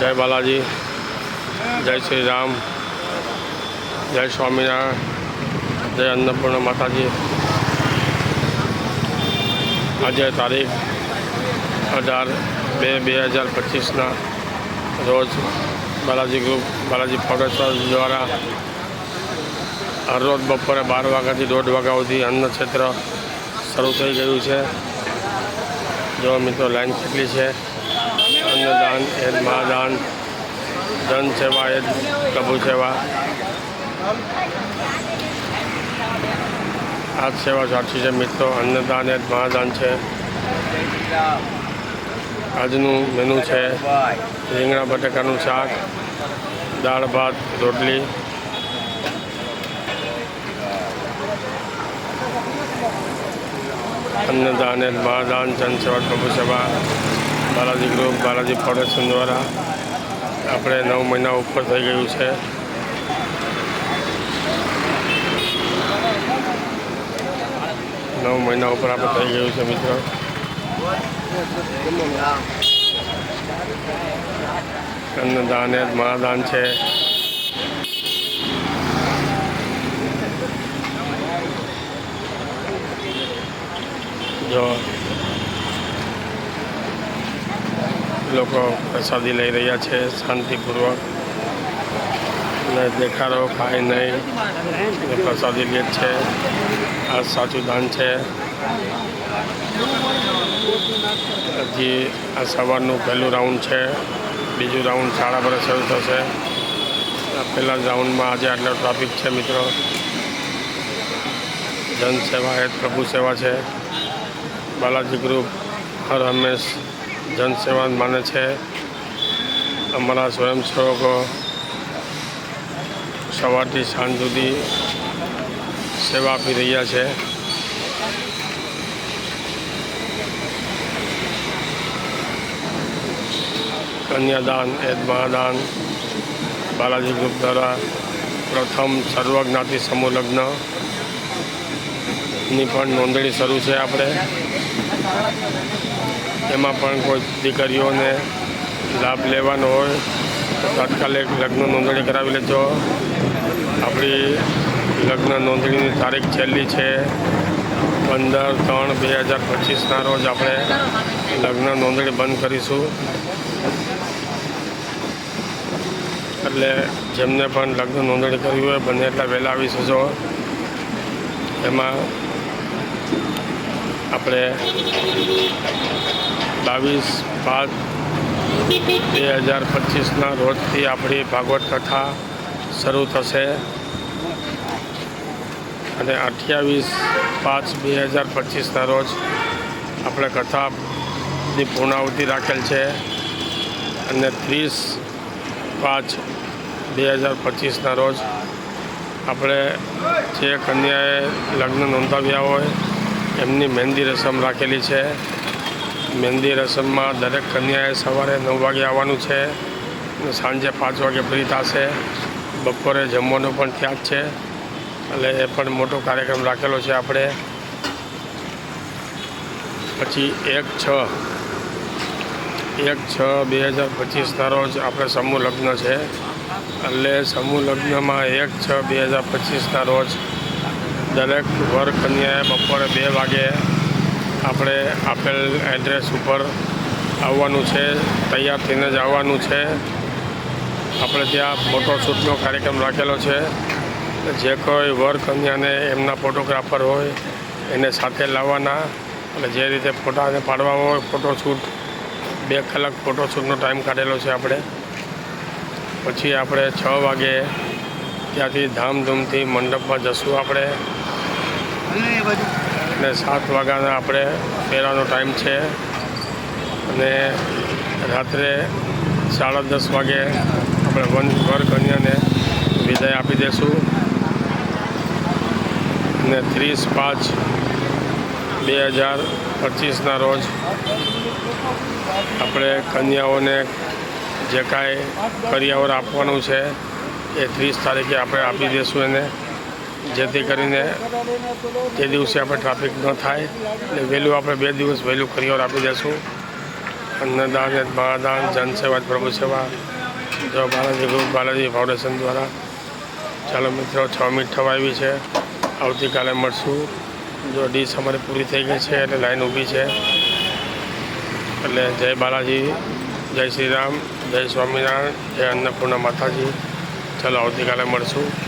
જય બાલાજી, જય શ્રી રામ જય સ્વામિનારાયણ, જય અન્નપૂર્ણા માતાજી. આજે તારીખ અઢાર બે બે હજાર પચીસના રોજ બાલાજી ગ્રુપ, બાલાજી ફાઉન્ડેશન દ્વારા હરરોજ બપોરે બાર વાગ્યાથી દોઢ વાગ્યા સુધી અન્ન ક્ષેત્ર શરૂ થઈ ગયું છે. જો મિત્રો લાઈન કેટલી છે? અન્નદાન એ મહાદાન ધન સેવા, એ જ પ્રભુ સેવા. આ જ સેવા સાચી છે મિત્રો. અન્નદાન એ મહાદાન છે. આજનું મેનુ છે રીંગણા, બટાકાનું શાક, દાળ, ભાત, રોટલી. અન્નદાન એ જ મહાદાન જન સેવા, પ્રભુ સેવા. બાલાજી ગ્રુપ, બાલાજી ફાઉન્ડેશન દ્વારા આપણે નવ મહિના ઉપર થઈ ગયું છે. નવ મહિના ઉપર આપણે થઈ ગયું છે મિત્રો. અન્નદાન એ મહાદાન છે. જો લોકો પ્રસાદી લઈ રહ્યા છે શાંતિપૂર્વક. ને દેખાડો, ખાય નહીં. પ્રસાદી લે છે. આ સાચું દાન છે. હજી આ સવારનું પહેલું રાઉન્ડ છે. બીજું રાઉન્ડ સાડા પર શરૂ થશે. પહેલા રાઉન્ડમાં આજે આટલો ટ્રાફિક છે, મિત્રો. જન સેવા એ પ્રભુ સેવા છે. બાલાજી ગ્રુપ હર હંમેશ જન સેવા માને છે. અમારા સ્વયંસેવકો સવારથી સાંજ સુધી સેવા આપી રહ્યા છે. કન્યાદાન એદ મહાદાન બાલાજી ગ્રુપ દ્વારા પ્રથમ સર્વજ્ઞાતિ સમૂહ લગ્નની પણ નોંધણી શરૂ છે આપણે. એમાં પણ કોઈ દીકરીઓને લાભ લેવાનો હોય તો તાત્કાલિક લગ્ન નોંધણી કરાવી લેજો. આપણી લગ્ન નોંધણીની તારીખ છેલ્લી છે પંદર ત્રણ બે હજાર પચીસના રોજ આપણે લગ્ન નોંધણી બંધ કરીશું. એટલે જેમને પણ લગ્ન નોંધણી કરવી હોય, બને એટલા વહેલા આવી શકશો એમાં આપણે બાવીસ પાંચ બે હજાર પચીસના રોજથી આપણી ભાગવત કથા શરૂ થશે. અને અઠ્યાવીસ પાંચ બે હજાર પચીસના રોજ આપણે કથાની પૂર્ણાવૃત્તિ રાખેલ છે. અને ત્રીસ પાંચ બે હજાર પચીસના રોજ આપણે જે કન્યાએ લગ્ન નોંધાવ્યા હોય, એમની મહેંદી રસમ રાખેલી છે. મહેંદી રસમમાં દરેક કન્યાએ સવારે નવ વાગે આવવાનું છે અને સાંજે પાંચ વાગે ફ્રી થશે. બપોરે જમવાનું પણ ત્યાં જ છે. એટલે એ પણ મોટો કાર્યક્રમ રાખેલો છે આપણે. પછી એક છ. એક છ બે હજાર પચીસના રોજ આપણે સમૂહ લગ્ન છે. એટલે સમૂહ લગ્નમાં એક છ બે હજાર પચીસના રોજ દરેક વર કન્યાએ બપોરે બે વાગે આપણે આપેલ એડ્રેસ ઉપર આવવાનું છે, તૈયાર થઈને જ આવવાનું છે. આપણે ત્યાં ફોટોશૂટનો કાર્યક્રમ રાખેલો છે. જે કોઈ વર કન્યાને એમના ફોટોગ્રાફર હોય, એને સાથે લાવવાના. અને જે રીતે ફોટાને પાડવા હોય ફોટોશૂટ બે કલાક ફોટોશૂટનો ટાઈમ કાઢેલો છે આપણે. પછી આપણે છ વાગે ત્યાંથી ધામધૂમથી મંડપમાં જશું આપણે. અને સાત વાગ્યાના આપણે ફેરાનો ટાઈમ છે. અને રાત્રે સાડા દસ વાગે આપણે વન વર કન્યાને વિદાય આપી દઈશું અને ત્રીસ પાંચ બે હજાર પચીસના રોજ આપણે કન્યાઓને જે કાંઈ કરિયાવર આપવાનું છે, એ ત્રીસ તારીખે આપણે આપી દઈશું એને. જેથી કરીને તે દિવસે આપણે ટ્રાફિક ન થાય. એટલે વહેલું આપણે બે દિવસ વહેલું કરિયર આપી દઈશું અન્નદાન મહાદાન જનસેવા, પ્રભુ સેવા. જો બાલાજી ગ્રુપ બાલાજી ફાઉન્ડેશન દ્વારા. ચાલો મિત્રો, છ મિનિટ થવા આવી છે. આવતીકાલે મળશું. જો ડીશ અમારી પૂરી થઈ ગઈ છે, એટલે લાઈન ઊભી છે. એટલે જય બાલાજી, જય શ્રી રામ, જય સ્વામિનારાયણ, જય અન્નપૂર્ણા માતાજી. ચાલો આવતીકાલે મળશું.